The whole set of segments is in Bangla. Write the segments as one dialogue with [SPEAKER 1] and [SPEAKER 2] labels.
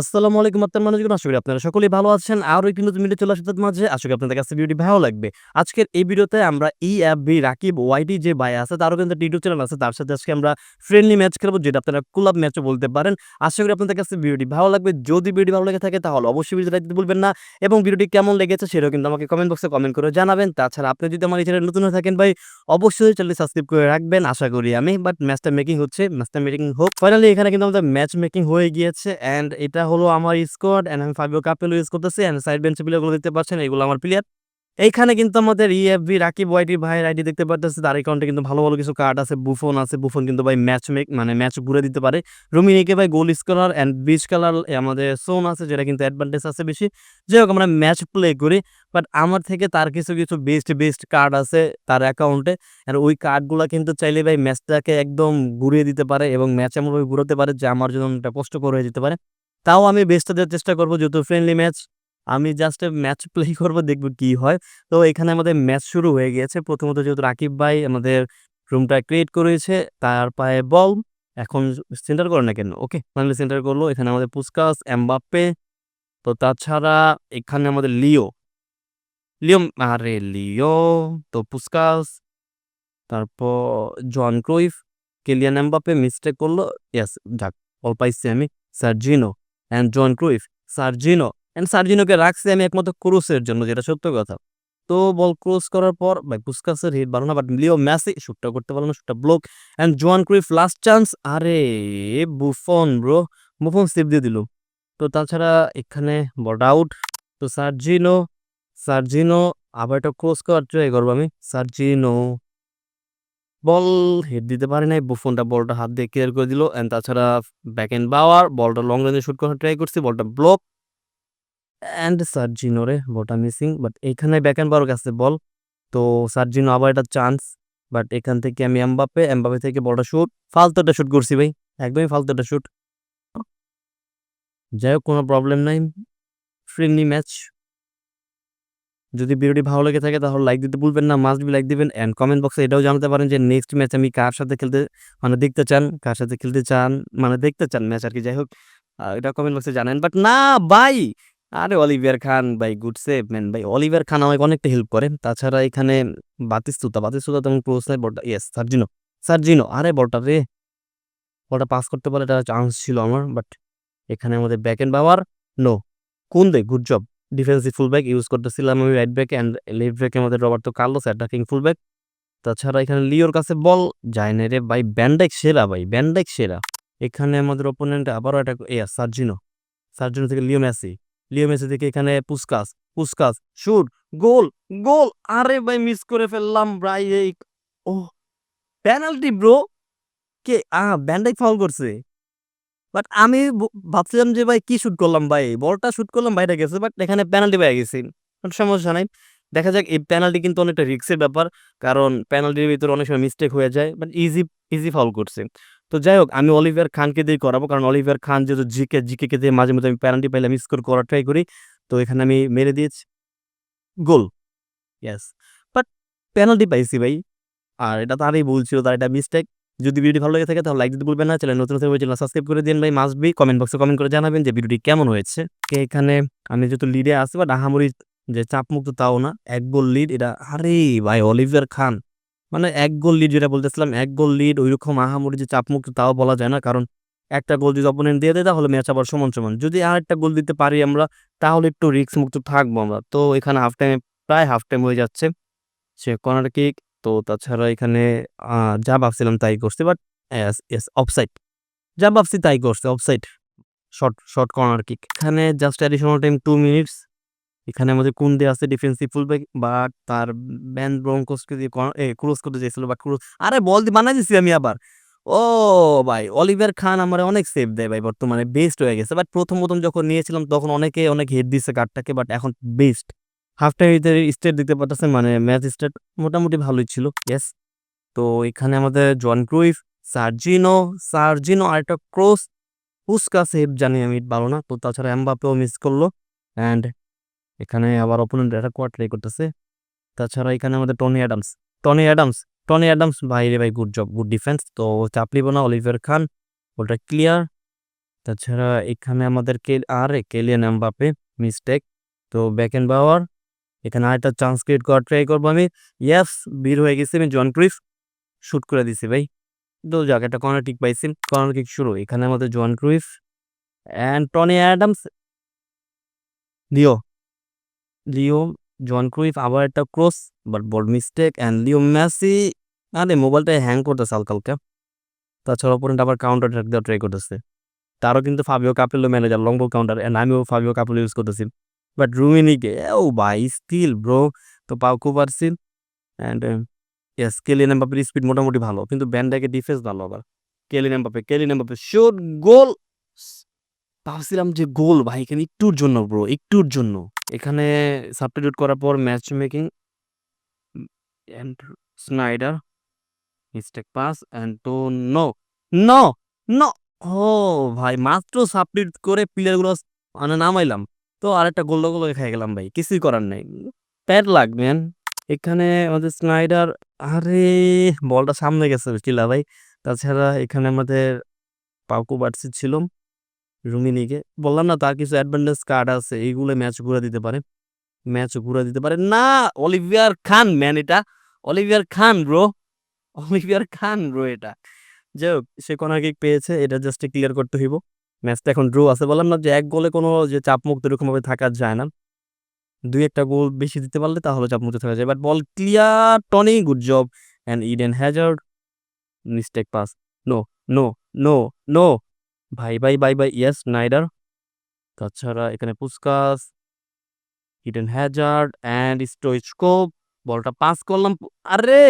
[SPEAKER 1] আসসালামু আলাইকুম আপনার মানুষজন আশা করি আপনারা সকলেই ভালো আছেন। আরও একটি নতুন ভিডিও চলে আসছে তার মাঝে। আশা করি আপনাদের কাছে ভিডিওটি ভালো লাগবে। আজকের এই ভিডিওতে আমরা ই অ্যাপ বি রাকিব ওয়াইটি যে ভাই আছে, তারও কিন্তু ইউটিউব চ্যানেল আছে। তার সাথে আজকে আমরা ফ্রেন্ডলি ম্যাচ খেলব, যেটা আপনারা কুলাব ম্যাচও বলতে পারেন। আশা করি আপনাদের কাছে ভিডিওটি ভালো লাগবে। যদি ভিডিও ভালো লেগে থাকে, তাহলে অবশ্যই ভিডিওটা দিতে ভুলবেন না। এবং ভিডিওটি কেমন লেগেছে, সেটাও কিন্তু আমাকে কমেন্ট বক্সে কমেন্ট করে জানাবেন। তাছাড়া আপনি যদি আমার এই চ্যানেল নতুন হয়ে থাকেন ভাই, অবশ্যই চ্যানেলটি সাবস্ক্রাইব করে রাখবেন। আশা করি আমি বাট ম্যাচটা মেকিং হচ্ছে ম্যাচটা মেকিং হোক। ফাইনালি এখানে কিন্তু আমাদের ম্যাচ মেকিং হয়ে গিয়েছে অ্যান্ড এটা হলো আমার স্কোয়াড অ্যান্ড আমি ফাইভ কাপেল ইউজ করতেছি অ্যান্ড সাইড বেঞ্চে প্লেয়ারগুলো দেখতে পাচ্ছেন এগুলো আমার প্লেয়ার এইখানে কিন্তু আমাদের E ইএফবি রাকিব ওয়াইটি ভাইয়ের আইডি দেখতে পাচ্ছেন তার অ্যাকাউন্টে কিন্তু ভালো ভালো কিছু কার্ড আছে বুফন আছে বুফন কিন্তু ভাই ম্যাচ মেক মানে ম্যাচ ঘুরে দিতে পারে। রুমিনিকে ভাই গোল স্কলার অ্যান্ড বিচ কালার আমাদের সোন আছে, যেটা কিন্তু অ্যাডভান্টেজ আছে বেশি। যাই হোক, আমরা ম্যাচ প্লে করি বাট আমার থেকে তার কিছু কিছু বেস্ট বেস্ট কার্ড আছে তার অ্যাকাউন্টে আর ওই কার্ডগুলো কিন্তু চাইলে ভাই ম্যাচটাকে একদম ঘুরিয়ে দিতে পারে এবং ম্যাচ এমনভাবে ঘুরাতে পারে যে আমার জন্য একটা কষ্টকর হয়ে যেতে পারে। তাও আমি বেস্টটা দেওয়ার চেষ্টা করব যেহেতু ফ্রেন্ডলি ম্যাচ আমি জাস্ট ম্যাচ প্লে করব, দেখব কি হয়। তো এখানে আমাদের ম্যাচ শুরু হয়ে গিয়েছে। প্রথমত যেহেতু রাকিব ভাই আমাদের রুমটা ক্রিয়েট করেছে, তার পায়ে বল এখন সেন্টার করে না কেন? ওকে ফাইনালি সেন্টার করল। এখানে আমাদের পুস্কাস এমবাপ্পে তো তাছাড়া এখানে আমাদের লিও লিও আরে লিও তো পুস্কাস তারপর John Cruyff Kylian Mbappe mistake করল। ইয়াস যাক বল পাইছি আমি। Serginho and John Cruyff Serginho and সার্জিনোকে রাখছি আমি একমাত্র ক্রুসের জন্য, যেটা সত্য কথা। তো বল, ক্রস করার পর, ভাই, পুস্কাসের হিট ভালো না বাট লিও ম্যাসি শুটটা করতে পারল না শুটটা block and Johan Cruyff last chance আরে বুফন ব্রো বুফন সেভ দিয়ে দিল। তো তাছাড়া এখানে বল আউট তো সার্জিনো সার্জিনো আবার একটা ক্রস করার ট্রাই করব আমি সার্জিনো বল হেড দিতে পারি নাই, বুফনটা বলটা হাত দিয়ে ক্লিয়ার করে দিল অ্যান্ড তাছাড়া ব্যাক এন্ড বাওয়ার বলটা লং রেঞ্জে শুট করার ট্রাই করছি বলটা ব্লক অ্যান্ড সার্জিনো রে বলটা মিসিং বাট এখানে ব্যাক এন্ড বাওয়ার কাছে বল তো সার্জিনো আবার একটা চান্স বাট এখান থেকে আমি এমবাপে এমবাপে থেকে বলটা শুট ফালতু একটা শুট করছি ভাই, একদমই ফালতু একটা শুট যাই হোক, কোনো প্রবলেম নাই ফ্রেন্ডলি ম্যাচ যদি ভিডিওটি ভালো লেগে থাকে তাহলে লাইক দিতে ভুলবেন না মাস্ট বি লাইক দিবেন অ্যান্ড কমেন্ট বক্সে এটাও জানাতে পারেন যে নেক্সট ম্যাচ আমি কার সাথে খেলতে মানে দেখতে চান, কার সাথে খেলতে চান মানে দেখতে চান ম্যাচ আর কি, যাই হোক এটা কমেন্ট বক্সে জানেন। বাট না ভাই, আরে অলিভিয়ার খান ভাই গুড সেভ ম্যান ভাই, অলিভিয়ার খান আমাকে অনেকটা হেল্প করে। তাছাড়া এখানে বাতিস্তুতা বাতিস্তুতা তেমন ক্লোজ নাই বলটা ইয়েস সার্জিনো সার্জিনো, আরে বলটা রে, বলটা পাস করতে পারলে এটা চান্স ছিল আমার বাট এখানে আমাদের ব্যাক এন্ড পাওয়ার নো কোন দে good job defensive fullback use করতেছিলাম আমি রাইট ব্যাক অ্যান্ড লেফট ব্যাকে আমাদের রবার্তো কার্লোস অ্যাটাকিং ফুলব্যাক তাছাড়া এখানে লিওর কাছে বল যায় না রে ভাই ব্যান্ডেক সেরা ভাই ব্যান্ডেক সেরা। এখানে আমাদের ওপোনেন্ট আবারও একটা এ, সার্জিনো। সার্জিনো থেকে লিও মেসি। লিও মেসি থেকে এখানে Puskas. Puskas shoot goal goal. আরে ভাই মিস করে ফেললাম ভাই, এই ও পেনাল্টি ব্রো কে? আ ব্যান্ডেক ফাউল করছে। বাট আমি ভাবছিলাম যে, ভাই, কি শুট করলাম? ভাই, বলটা শুট করলাম, বাইরে গেছে, বাট এখানে পেনাল্টি পেয়ে গেছি। সমস্যা নাই। দেখা যাক, এই পেনাল্টি কিন্তু অনেকটা রিস্কের ব্যাপার, কারণ পেনাল্টির ভিতরে অনেক সময় মিস্টেক হয়ে যায় বাট ইজি ইজি ফাউল করছে। তো যাই হোক, আমি অলিভিয়ার খানকে দিয়ে করাবো, কারণ অলিভিয়ার খান যেহেতু জিকে জিকে কে দিয়ে মাঝে মধ্যে আমি পেনাল্টি পাইলে আমি স্কোর করার ট্রাই করি, তো এখানে আমি মেরে দিয়েছি। গোল ইয়াস বাট পেনাল্টি পাইছি, ভাই। আর এটা তারই ভুল ছিল, তার এটা মিস্টেক যদি ভিডিওটি ভালো লেগে থাকে তাহলে লাইক দিতে ভুলবেন না। চ্যানেল নতুন হলে চ্যানেল সাবস্ক্রাইব করে দিন ভাই। মাস্ট বি কমেন্ট বক্সে কমেন্ট করে জানাবেন যে ভিডিওটি কেমন হয়েছে। এখানে আমি যেহেতু লিডে আসি বা ডাহামুড়ি যে চাপমুক্ত তাও না। এক গোল লিড এটা আরে ভাই অলিভিয়ার খান মানে এক গোল লিড যেটা বলতেছিলাম, এক গোল লিড ওইরকম আহামরি যে চাপমুক্ত তাও বলা যায় না। কারণ একটা গোল যদি অপোনেন্ট দিয়ে দেয়, তাহলে ম্যাচ আবার সমান সমান। যদি আর একটা গোল দিতে পারি আমরা, তাহলে একটু রিক্স মুক্ত থাকব আমরা। তো এখানে হাফ টাইমে প্রায় হাফ টাইম হয়ে যাচ্ছে। সে কর্নার কিক তো তাছাড়া এখানে যা ভাবছিলাম তাই করছে বাট এস অফসাইড যা ভাবছি তাই করছে offside short short corner kick এখানে just additional time two minutes এখানে আমাদের কুন্দে আছে ডিফেন্সিভ ফুল ফুলব্যাক বাট তার ব্যান ব্রঙ্কোসকে দিয়ে ক্রস করতে চাইছিল বাট ক্রস আরে বল দিয়ে বানাই দিছি আমি আবার। ও ভাই অলিভার খান আমার অনেক সেভ দেয় ভাই, বর্তমানে বেস্ট হয়ে গেছে। বাট প্রথম প্রথম যখন নিয়েছিলাম, তখন অনেকে অনেক হেড দিচ্ছে কার্ডটাকে বাট এখন বেস্ট হাফ টাইম স্টেট দেখতে পারতেছেন মানে ম্যাচ স্টেট মোটামুটি ভালোই ছিল ইয়েস তো এখানে আমাদের জন ক্রুইফ সার্জিনো সার্জিনো আর একটা ক্রস পুস্কা সেভ জানি আমি ভালো না, তো তাছাড়া এমবাপেও মিস করল অ্যান্ড এখানে আবার অপোনেন্ট একটা কোয়ার ট্রাই করতেছে। তাছাড়া এখানে আমাদের Tony Adams Tony Adams Tony Adams ভাই রে ভাই গুড জব গুড ডিফেন্স তো চাপ নিব না অলিভার খান ওটা ক্লিয়ার তাছাড়া এখানে আমাদের কে, আরে কেলিয়ান এমবাপ্পে মিস্টেক তো ব্যাকেন বাওয়ার এখানে আরেকটা চান্স ক্রিয়েট করার ট্রাই করব আমি। ইয়াস বের হয়ে গেছি আমি জন ক্রিফ শুট করে দিছি ভাই। তো যাক, একটা কর্নার কিক পাইছি। কর্নার কিক শুরু। এখানে আমাদের John Cruyff and Tony Adams Leo Leo John Cruyff আবার একটা cross but ball mistake and Leo Messi আরে মোবাইলটা হ্যাং করতেছে হালকা হালকা তাছাড়া অপোনেন্ট আবার কাউন্টার অ্যাটাক দেওয়ার ট্রাই করতেছে। তারও কিন্তু Fabio Capello manager long ball counter and আমিও ফাবিও কাপেলো ইউজ করতেছি। বাট রুমিনিকে ও ভাই স্টিল ব্রো তো পাও কুপারসিল অ্যান্ড ইয়েস কেলিন এমবাপের স্পিড মোটামুটি ভালো, কিন্তু ব্যান্ডাকে ডিফেন্স ভালো আবার। Kylian Mbappe Kylian Mbappe shot goal ভাবছিলাম যে গোল ভাই, এখানে একটুর জন্য ব্রো একটুর জন্য। এখানে সাবস্টিটিউট করার পর match making and Sneijder mistake pass and তো নো নো নো ও, ভাই, মাত্র সাবস্টিটিউট করে প্লেয়ারগুলো মানে নামাইলাম। তো আরেকটা গোল গোল খেয়ে গেলাম ভাই, কিছুই করার নেই। প্যাড লাগবেন এখানে আমাদের স্নাইডার, আরে, বলটা সামনে গেছে চিলা ভাই। তাছাড়া এখানে আমাদের পাউকু বাড়ছি ছিল, রুমিনিকে। বললাম না, তার কিছু অ্যাডভান্টেজ কার্ড আছে, এইগুলো ম্যাচ ঘুরে দিতে পারে। ম্যাচ ঘুরে দিতে পারে। না, অলিভিয়ার খান ম্যান এটা। Olivier Kahn bro Olivier Kahn bro এটা। যাই হোক, সে কিক পেয়েছে, এটা জাস্ট ক্লিয়ার করতে হইব। ম্যাচটা এখন ড্র আছে। বললাম না যে এক গোলে কোনো যে চাপমুক্ত এরকমভাবে থাকা যায় না। দুই একটা গোল বেশি দিতে পারলে তাহলে চাপমুক্ত থাকা যায়। But ball clear Tony good job and Eden Hazard mistake pass no no no no ভাই ভাই ভাই ভাই ইয়েস নাইডার তাছাড়া এখানে Puskas Eden Hazard and Stoichkov বলটা পাস করলাম। আরে!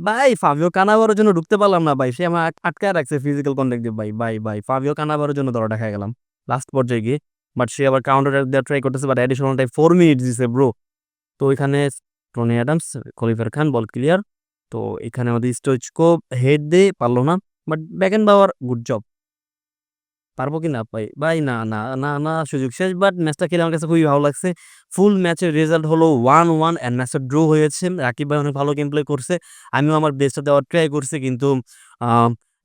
[SPEAKER 1] ভাই ফাবিও কানাবারের জন্য ঢুকতে পারলাম না ভাই। সে আমার আটকায় রাখছে ফিজিক্যাল কন্ট্যাক্ট দিয়ে। ভাই ভাই ভাই ফাবিও কানাবারের জন্য ধরা দেখা গেলাম। লাস্ট পর্যায়ে গিয়ে। বাট সে আবার কাউন্টার দেওয়ার ট্রাই করতেছে but additional time four minute দিছে ব্রো তো ওইখানে টনি অ্যাডামস খলিফার খান বল ক্লিয়ার তো এখানে আমাদের স্টোচকো হেড দিয়ে পারল না but back and বাওয়ার good job পারব কি না পাই, ভাই না না না না, সুযোগ শেষ বাট ম্যাচটা খেলে আমার কাছে খুবই ভালো লাগছে। ফুল ম্যাচের রেজাল্ট হলো ওয়ান ওয়ান অ্যান্ড ম্যাচটা ড্র হয়েছে। রাকিব ভাই অনেক ভালো গেম প্লে করছে। আমিও আমার বেস্টটা দেওয়ার ট্রাই করছি, কিন্তু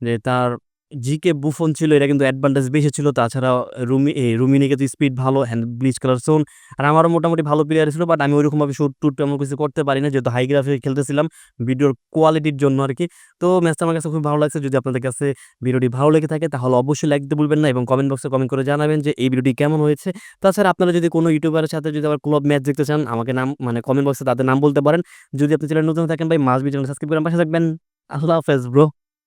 [SPEAKER 1] যে তার জিকে বুফন ছিল, এটা কিন্তু অ্যাডভান্টেজ বেশি ছিল। তাছাড়া রুমি, এই রুমিনিকে তো স্পিড ভালো হ্যান্ড ব্লিচ কালার সোন আর আমারও মোটামুটি ভালো প্লেয়ার ছিল বাট আমি ওইরকমভাবে শুট টুট তেমন কিছু করতে পারি না, যেহেতু হাই গ্রাফিক খেলতেছিলাম ভিডিওর কোয়ালিটির জন্য আর কি তো ম্যাচটা আমার কাছে খুব ভালো লাগছে, যদি আপনাদের কাছে ভিডিওটি ভালো লেগে থাকে, তাহলে অবশ্যই লাইক দিতে ভুলবেন না, এবং কমেন্ট বক্সে কমেন্ট করে জানাবেন যে এই ভিডিওটি কেমন হয়েছে। তাছাড়া আপনারা যদি কোনো ইউটিউবারের সাথে যদি আবার ক্লাব ম্যাচ দেখতে চান, আমাকে নাম মানে কমেন্ট বক্সে তাদের নাম বলতে পারেন। যদি আপনি চ্যানেল নতুন থাকেন ভাই মাস বি চ্যানেল সাবস্ক্রাইব করে আমার পাশে থাকবেন। আল্লাহ হাফেজ ব্রো